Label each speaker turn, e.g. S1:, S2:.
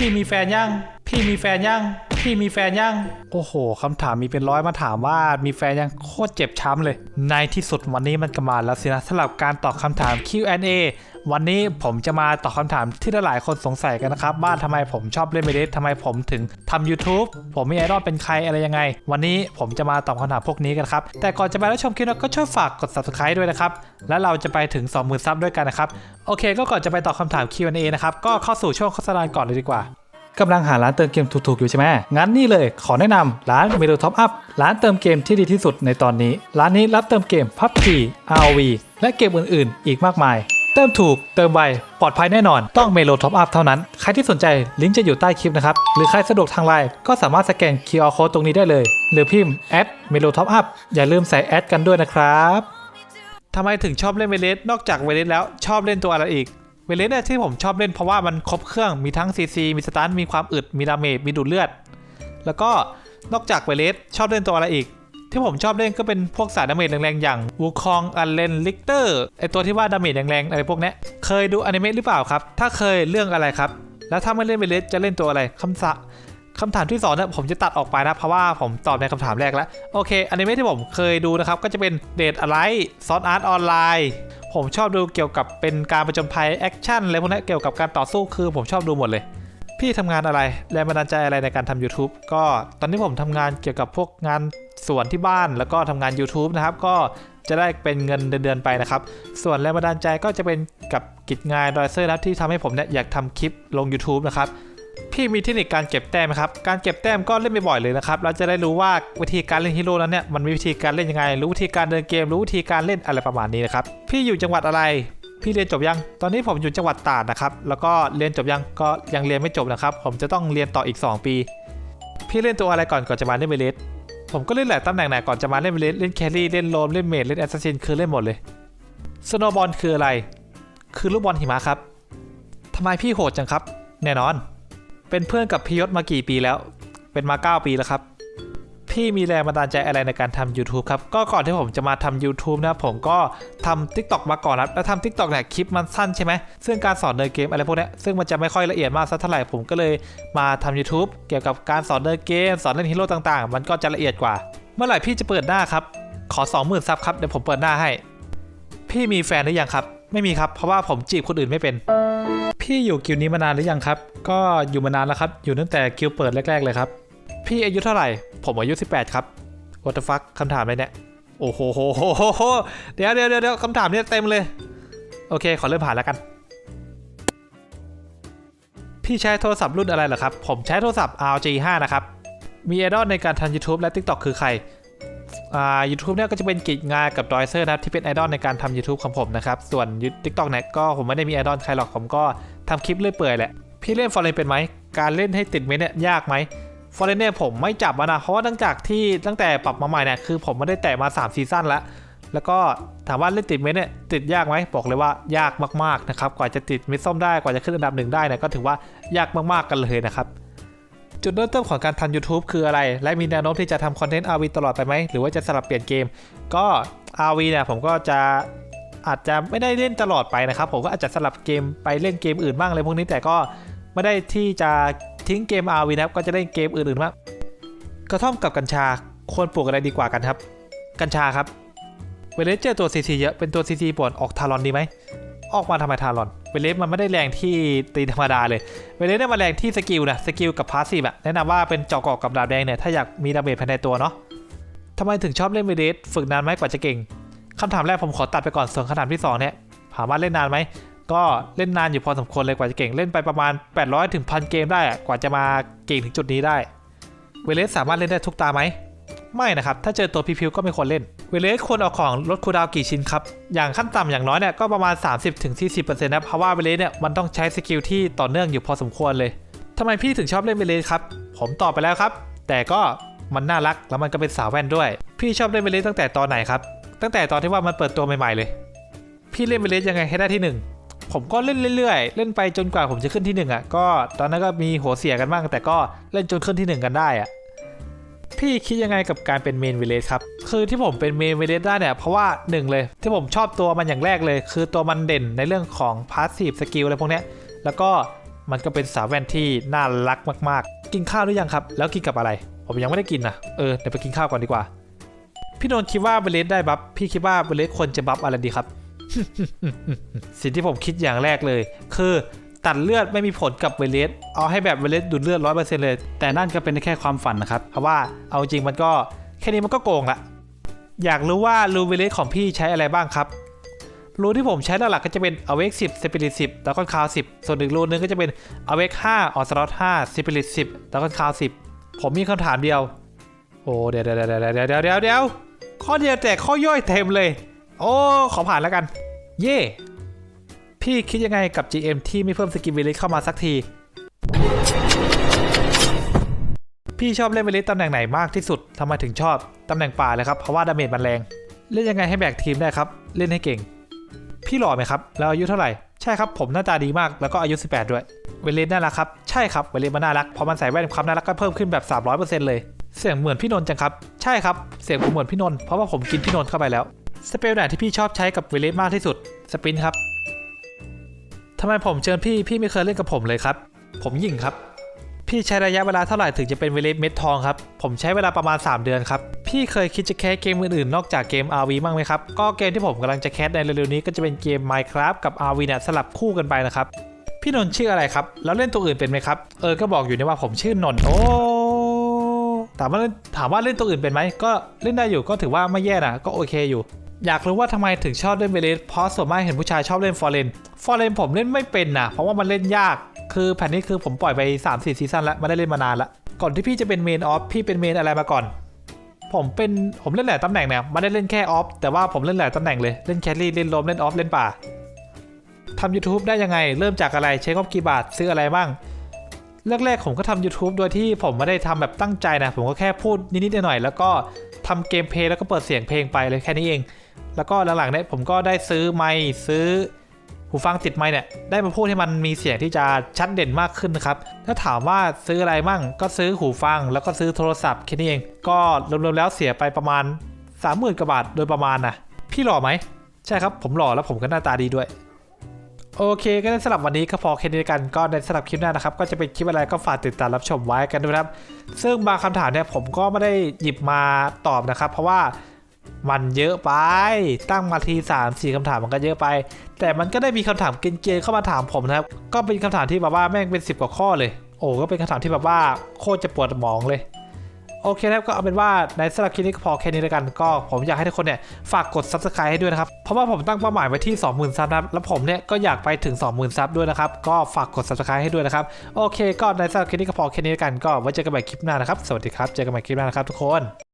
S1: พี่มีแฟนยัง พี่มีแฟนยัง พี่มีแฟนยัง โอ้โหคำถามมีเป็นร้อยมาถามว่ามีแฟนยังโคตรเจ็บช้ำเลย ในที่สุดวันนี้มันก็มาแล้วสินะสำหรับการตอบคำถาม Q&A วันนี้ผมจะมาตอบคำถามที่หลายคนสงสัยกันนะครับว่าทำไมผมชอบเล่นเมเดสทำไมผมถึงทำ YouTube ผมมีไอดอลเป็นใครอะไรยังไง วันนี้ผมจะมาตอบคำถามพวกนี้กันครับ แต่ก่อนจะไปรับชมคลิปก็ช่วยฝากกด subscribe ด้วยนะครับ และเราจะไปถึง 20,000ซับด้วยกันนะครับ โอเค ก็ก่อนจะไปตอบคำถาม Q&A นะครับ ก็เข้าสู่ช่วงโฆษณาก่อนเลยดีกว่า กำลังหาร้านเติมเกมถูกๆอยู่ใช่ไหมงั้นนี่เลยขอแนะนำร้านเมโลท็อปอัพร้านเติมเกมที่ดีที่สุดในตอนนี้ ร้านนี้รับเติมเกม PUBG ROV และเกมอื่นๆ อีกมากมาย เติมถูกเติมไวปลอดภัยแน่นอนต้องเมโลท็อปอัพเท่านั้น ใครที่สนใจลิงก์จะอยู่ใต้คลิปนะครับ หรือใครสะดวกทางไลน์ก็สามารถสแกน QR Code ตรงนี้ได้เลย หรือพิมพ์แอดเมโลท็อปอัพอย่าลืมใส่แอดกันด้วยนะครับทำไมถึงชอบเล่นเวเลสนอกจากเวเลสแล้วชอบเล่นตัวอะไรอีก เวเลสเนี่ยที่ผมชอบเล่นเพราะว่ามันครบเครื่องมีทั้ง CC มีสตาร์ทมีความอึด มีดาเมจมีดูดเลือด แล้วก็นอกจากเวเลสชอบเล่นตัวอะไรอีก ที่ผมชอบเล่นก็เป็นพวกสายดาเมจแรงๆอย่างวูคองอันเลนลิกเตอร์ไอตัวที่ว่าดาเมจแรงๆอะไรพวกนี้เคยดูอนิเมะหรือเปล่าครับ ถ้าเคยเรื่องอะไรครับ แล้วถ้าไม่เล่นเวเลสจะเล่นตัวอะไรคำสะ คำถามที่สองเนี่ยผมจะตัดออกไปนะ เพราะว่าผมตอบในคำถามแรกแล้ว โอเคอนิเมะที่ผมเคยดูนะครับ ก็จะเป็นเดทอะไรซอนอาร์ตออนไลน์ผมชอบดูเกี่ยวกับเป็นการประจนภัยแอคชั่นอะไรพวกนี้เกี่ยวกับการต่อสู้คือผมชอบดูหมดเลย พี่ทำงานอะไรแรงบันดาลใจอะไรในการทำ YouTube ก็ตอนที่ผมทำงานเกี่ยวกับพวกงานสวนที่บ้านแล้วก็ทำงาน YouTube นะครับ ก็จะได้เป็นเงินเดือนๆไปนะครับ ส่วนแรงบันดาลใจก็จะเป็นกับกิจงานดอยเซอร์นะที่ทำให้ผมเนี่ยอยากทำคลิปลง YouTube นะครับ พี่มีเทคนิคการเก็บแต้มไหมครับ การเก็บแต้มก็เล่นบ่อยๆเลยนะครับ เราจะได้รู้ว่าวิธีการเล่นฮีโร่นั้นเนี่ยมันมีวิธีการเล่นยังไง รู้วิธีการเดินเกม รู้วิธีการเล่นอะไรประมาณนี้นะครับ พี่อยู่จังหวัดอะไร พี่เรียนจบยัง ตอนนี้ผมอยู่จังหวัดตราดนะครับ แล้วก็เรียนจบยัง ก็ยังเรียนไม่จบนะครับ ผมจะต้องเรียนต่ออีก 2 ปี พี่เล่นตัวอะไรก่อนก่อนจะมาเล่นเบเลสผมก็เล่นหลายตำแหน่งไหนก่อนจะมาเล่นเบเลสเล่นแครี่เล่นโลมเล่นเมดเล่นแอสซัสซินคือเล่นหมดเลยสโนบอลคืออะไร คือลูกบอลหิมะครับทำไมพี่โหดจังครับ แน่นอน เป็นเพื่อนกับพี่ยศมากี่ปีแล้ว เป็นมา 9 ปีแล้วครับ พี่มีแรงบันดาลใจอะไรในการทำ YouTube ครับ ก็ก่อนที่ผมจะมาทำ YouTube นะผมก็ทำ TikTok มาก่อนครับ แล้วทำ TikTok เนี่ยคลิปมันสั้นใช่ไหม ซึ่งการสอนเดินเกมอะไรพวกนี้ซึ่งมันจะไม่ค่อยละเอียดมากสักเท่าไหร่ ผมก็เลยมาทำ YouTube เกี่ยวกับการสอนเดินเกม สอนเล่นฮีโร่ต่างๆ มันก็จะละเอียดกว่า เมื่อไหร่พี่จะเปิดหน้าครับ ขอ 20,000ซับครับ เดี๋ยวผมเปิดหน้าให้ พี่มีแฟนหรือยังครับ ไม่มีครับ เพราะว่าผมจีบคนอื่นไม่เป็น พี่อยู่กิลนี้มานานหรือยังครับ ก็อยู่มานานแล้วครับ อยู่ตั้งแต่กิลเปิดแรก ๆ เลยครับ พี่อายุเท่าไหร่ ผมอายุ 18 ครับ what the fuck คำถามอะไรเนี่ย โอ้โหโหโหโหเดี๋ยวเดี๋ยวเดี๋ยวคำถามเนี่ยเต็มเลย โอเค ขอเริ่มผ่านแล้วกัน พี่ใช้โทรศัพท์รุ่นอะไรเหรอครับ ผมใช้โทรศัพท์ RG5 นะครับ มีไอดอลในการทำ YouTube และ TikTok คือใคร อ่า YouTube เนี่ยก็จะเป็นกิจงานกับดอยเซอร์นะครับที่เป็นไอดอลในการทำ YouTube ของผมนะครับ ส่วน TikTok เนี่ยก็ผมไม่ได้มีไอดอลใครหรอกผมก็ทำคลิปเรื่อยเปื่อยแหละ พี่เล่นฟอร์เรนเป็นไหม การเล่นให้ติดเมนเนี่ยยากไหมฟอร์เรนเนี่ยผมไม่จับมานะ เพราะว่าตั้งจากที่ตั้งแต่ปรับมาใหม่เนี่ยคือผมไม่ได้แตะมา3ซีซั่นแล้วแล้วก็ถามว่าเล่นติดเมนเนี่ยติดยากไหมบอกเลยว่ายากมากๆนะครับกว่าจะติดเมดส้มได้กว่าจะขึ้นอันดับหนึ่งได้เนี่ยก็ถือว่ายากมากๆกันเลยนะครับ จุดเริ่มต้นของการทำ YouTube คืออะไร และมีแนวโน้มที่จะทำคอนเทนต์ RV ตลอดไปไหม หรือว่าจะสลับเปลี่ยนเกม ก็ RV เนี่ยผมก็จะอาจจะไม่ได้เล่นตลอดไปนะครับ ผมก็อาจจะสลับเกมไปเล่นเกมอื่นบ้างอะไรพวกนี้แต่ก็ไม่ได้ที่จะทิ้งเกม RV นะครับก็จะเล่นเกมอื่นๆบ้างกระท่อมกับกัญชาควรปลูกอะไรดีกว่ากันครับ กัญชาครับเวเลเจอตัว CC เยอะเป็นตัว CC ป่วนออกทารอนดีไหม ออกมาทำไมทารอน เวเลสมันไม่ได้แรงที่ตีธรรมดาเลย เวเลสได้มาแรงที่สกิลนะสกิลกับพาสซีฟอะแนะนำว่าเป็นจอกอกกับดาบแดงเนี่ยถ้าอยากมีดาเมจภายในตัวเนาะทำไมถึงชอบเล่นเวเลสฝึกนานไหมกว่าจะเก่งคำถามแรกผมขอตัดไปก่อนส่วนคำถามที่สองเนี่ยถามว่าเล่นนานไหมก็เล่นนานอยู่พอสมควรเลยกว่าจะเก่งเล่นไปประมาณ 800ถึงพันเกมได้กว่าจะมาเก่งถึงจุดนี้ได้ เวเลสสามารถเล่นได้ทุกตาไหม ไม่นะครับ ถ้าเจอตัวพิวๆก็ไม่ควรเล่น เวเลสควรเอาของลดคูดาวกี่ชิ้นครับ อย่างขั้นต่ำอย่างน้อยเนี่ยก็ประมาณ 30-40%นะเพราะว่าเวเลสเนี่ยมันต้องใช้สกิลที่ต่อเนื่องอยู่พอสมควรเลยทำไมพี่ถึงชอบเล่นเวเลสครับ ผมตอบไปแล้วครับ แต่ก็มันน่ารักแล้วมันก็เป็นสาวแว่นด้วย พี่ชอบเล่นเวเลสตั้งแต่ตอนไหนครับ ตั้งแต่ตอนที่ว่ามันเปิดตัวใหม่ๆเลย พี่เล่นเวเลสยังไงให้ได้ที่หนึ่งผมก็เล่นเรื่อยๆ เล่นไปจนกว่าผมจะขึ้นที่หนึ่งอะ ก็ตอนนั้นก็มีหัวเสียกันบ้างแต่ก็เล่นจนขึ้นที่หนึ่งกันได้อะ พี่คิดยังไงกับการเป็นเมนเวเลสครับ คือที่ผมเป็นเมนเวเลสได้เนี่ย เพราะว่าหนึ่งเลย ที่ผมชอบตัวมันอย่างแรกเลย คือตัวมันเด่นในเรื่องของพาสซีฟสกิลอะไรพวกนี้แล้วก็มันก็เป็นสาวแว่นที่น่ารักมากๆ กินข้าวหรือยังครับ แล้วกินกับอะไร ผมยังไม่ได้กินนะเออเดี๋ยวไปกินข้าวก่อนดีกว่า พี่นนท์คิดว่าเบเลสได้บัฟพี่คิดว่าเบเลสควรจะบัฟอะไรดีครับ สิ่งที่ผมคิดอย่างแรกเลย คือ ตัดเลือดไม่มีผลกับเวเลสเอาให้แบบเวเลสดูดเลือดร้อยเปอร์เซ็นต์เลย แต่นั่นก็เป็นแค่ความฝันนะครับ เพราะว่าเอาจริงมันก็แค่นี้มันก็โกงละ อยากรู้ว่ารูเวเลสของพี่ใช้อะไรบ้างครับ รูที่ผมใช้หลักๆก็จะเป็น Awake 10 Spirit 10 แล้วก็คาว10 ส่วนอีกรูนึงก็จะเป็น Awake 5 On Slot 5 Spirit 10 แล้วก็คาว10 ผมมีคำถามเดียว โอ้เดี๋ยวเดี๋ยวเดี๋ยวเดี๋ยวเดี๋ยวเดี๋ยวข้อเดียวแต่ข้อย่อยเต็มเลย โอ้ขอผ่านแล้วกัน เย่ พี่คิดยังไงกับ GM ที่ไม่เพิ่มสกินเวลิสเข้ามาสักที พี่ชอบเล่นเวลิสตำแหน่งไหนมากที่สุดทำไมถึงชอบตำแหน่งป่าเลยครับเพราะว่าดาเมจมันแรง เล่นยังไงให้แบกทีมได้ครับ เล่นให้เก่ง พี่หล่อไหมครับ แล้วอายุเท่าไหร่ ใช่ครับผมหน้าตาดีมากแล้วก็อายุ 18 ด้วย เวเลนน่ารักครับ ใช่ครับ เวเลนมันน่ารักพอมันใส่แว่นความน่ารักก็เพิ่มขึ้นแบบ 300%เลย เสียงเหมือนพี่นนท์จังครับ ใช่ครับ เสียงผมเหมือนพี่นนท์เพราะว่าผมกินพี่นนท์เข้าไปแล้ว สเปลไหนที่พี่ชอบใช้กับเวเลนมากที่สุด สปินครับ ทำไมผมเจอพี่ พี่ไม่เคยเล่นกับผมเลยครับ ผมหยิ่งครับ พี่ใช้ระยะเวลาเท่าไหร่ถึงจะเป็นเวเลสเม็ดทองครับ ผมใช้เวลาประมาณ 3 เดือนครับ พี่เคยคิดจะแคสเกมอื่นๆ นอกจากเกม RV บ้างไหมครับ ก็เกมที่ผมกำลังจะแคสในเร็วๆนี้ก็จะเป็นเกม Minecraft กับ RV เนี่ยสลับคู่กันไปนะครับ พี่นนท์ชื่ออะไรครับ แล้วเล่นตัวอื่นเป็นไหมครับ เออ ก็บอกอยู่นี่ว่าผมชื่อนนท์ โอ้ ถามว่าถามว่าเล่นตัวอื่นเป็นไหม ก็เล่นได้อยู่ ก็ถือว่าไม่แย่นะ ก็โอเคอยู่ อยากรู้ว่าทำไมถึงชอบเล่นเวเลสเพราะส่วนมากเห็นผู้ชายชอบเล่นฟอร์เรนฟอร์เรนผมเล่นไม่เป็นนะเพราะว่ามันเล่นยาก คือแผ่นนี้คือผมปล่อยไป 3-4 ซีซั่นแล้วไม่ได้เล่นมานานละก่อนที่พี่จะเป็นเมนออฟพี่เป็นเมนอะไรมาก่อน ผมเป็นผมเล่นหลายตำแหน่งเนี่ยไม่ได้เล่นแค่ออฟแต่ว่าผมเล่นหลายตำแหน่งเลยเล่นแครี่เล่นลมเล่นออฟเล่นป่าทำ YouTube ได้ยังไง เริ่มจากอะไรใช้งบกี่บาทซื้ออะไรบ้างแรกๆผมก็ทำ YouTube โดยที่ผมไม่ได้ทำแบบตั้งใจนะ ผมก็แค่พูดนิดๆหน่อยๆแล้วก็ทำเกมเพลย์แล้วก็เปิดเสียงเพลงไปเลยแค่นี้เอง แล้วก็หลังๆเนี่ยผมก็ได้ซื้อไมค์ซื้อหูฟังติดไมค์เนี่ยได้มาพูดให้มันมีเสียงที่จะชัดเด่นมากขึ้นนะครับ ถ้าถามว่าซื้ออะไรมั่ง ก็ซื้อหูฟัง แล้วก็ซื้อโทรศัพท์แค่นี้เอง ก็รวมๆแล้วเสียไปประมาณ30,000กว่าบาทโดยประมาณนะพี่หล่อไหมใช่ครับผมหล่อแล้วผมก็หน้าตาดีด้วยโอเคก็ได้สำหรับวันนี้ก็พอแค่นี้กันก็ในสำหรับคลิปหน้านะครับ ก็จะเป็นคลิปอะไรก็ฝากติดตามรับชมไว้กันด้วยนะครับ ซึ่งบางคำถามเนี่ยผมก็ไม่ได้หยิบมาตอบนะครับ เพราะว่า มันเยอะไป ตั้งมาที3 4คำถามมันก็เยอะไป แต่มันก็ได้มีคำถามเกณฑ์เข้ามาถามผมนะครับ ก็เป็นคำถามที่แบบว่าแม่งเป็น 10 กว่าข้อเลย โอ้ก็เป็นคำถามที่แบบว่าโคตรจะปวดหมองเลยโอเคนะครับก็เอาเป็นว่าในสำหรับคลิปนี้ก็พอแค่นี้แล้วกันก็ผมอยากให้ทุกคนเนี่ยฝากกด subscribe ให้ด้วยนะครับ เพราะว่าผมตั้งเป้าหมายไว้ที่ 20,000ซับนะครับแล้วผมเนี่ยก็อยากไปถึง 20,000ซับด้วยนะครับ ก็ฝากกด subscribe ให้ด้วยนะครับ โอเค ก็ในสำหรับคลิปนี้ก็พอแค่นี้แล้วกันก็ไว้เจอกันใหม่คลิปหน้านะครับ สวัสดีครับ เจอกันใหม่คลิปหน้านะครับทุกคน